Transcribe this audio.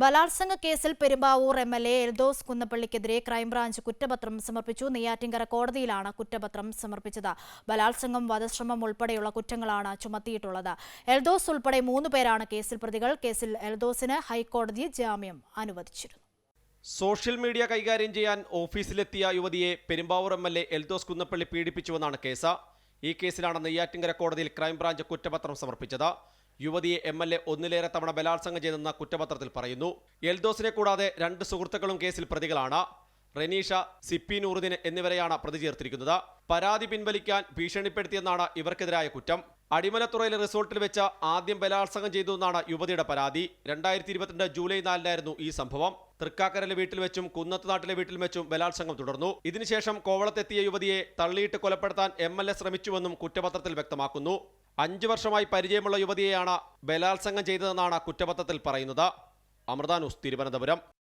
ബലാത്സംഗ കേസിൽ Perumbavoor M L A Eldhose കുന്നപ്പള്ളിക്കെതിരെ crime branch കുറ്റപത്രം സമർപ്പിച്ചു. നെയ്യാറ്റിങ്കര കോടതിയിലാണ് കുറ്റപത്രം സമർപ്പിച്ചത്. ബലാത്സംഗം വധശ്രമം ഉൾപ്പെടെയുള്ള കുറ്റങ്ങളാണ് ചുമത്തിയിട്ടുള്ളത്. എൽദോസ് ഉൾപ്പെടെ മൂന്ന് പേരാണ് കേസിൽ പ്രതികൾ. കേസിൽ എൽദോസിന് ഹൈക്കോടതി ജാമ്യം അനുവദിച്ചിരുന്നു. സോഷ്യൽ മീഡിയ കൈകാര്യം ചെയ്യാൻ ഓഫീസിലെത്തിയ യുവതിയെ Perumbavoor M L A Eldhose Kunnappilly പീഡിപ്പിച്ചുവെന്നാണ് case. ഈ കേസിലാണ് നെയ്യാറ്റിങ്കര കോടതിയിൽ ക്രൈംബ്രാഞ്ച് കുറ്റപത്രം സമർപ്പിച്ചത്. യുവതിയെ എം എൽ എ ഒന്നിലേറെ തവണ ബലാത്സംഗം ചെയ്തെന്ന കുറ്റപത്രത്തിൽ പറയുന്നു. എൽദോസിനെ കൂടാതെ രണ്ട് സുഹൃത്തുക്കളും കേസിൽ പ്രതികളാണ്. റെനീഷ സിപ്പി നൂറുദ്ദീൻ എന്നിവരെയാണ് പ്രതി ചേർത്തിരിക്കുന്നത്. പരാതി പിൻവലിക്കാൻ ഭീഷണിപ്പെടുത്തിയെന്നാണ് ഇവർക്കെതിരായ കുറ്റം. അടിമലത്തുറയിലെ റിസോർട്ടിൽ വെച്ച് ആദ്യം ബലാത്സംഗം ചെയ്തു എന്നാണ് യുവതിയുടെ പരാതി. രണ്ടായിരത്തി ഇരുപത്തിരണ്ട് ജൂലൈ നാലിനായിരുന്നു ഈ സംഭവം. തൃക്കാക്കരയിലെ വീട്ടിൽ വെച്ചും കുന്നത്ത് നാട്ടിലെ വീട്ടിൽ വെച്ചും ബലാത്സംഗം തുടർന്നു. ഇതിനുശേഷം കോവളത്തെത്തിയ യുവതിയെ തള്ളിയിട്ട് കൊലപ്പെടുത്താൻ എം എൽ എ ശ്രമിച്ചുവെന്നും കുറ്റപത്രത്തിൽ വ്യക്തമാക്കുന്നു. അഞ്ചു വർഷമായി പരിചയമുള്ള യുവതിയെയാണ് ബലാത്സംഗം ചെയ്തതെന്നാണ് കുറ്റപത്രത്തിൽ പറയുന്നത്. അമൃതാനൂസ് തിരുവനന്തപുരം.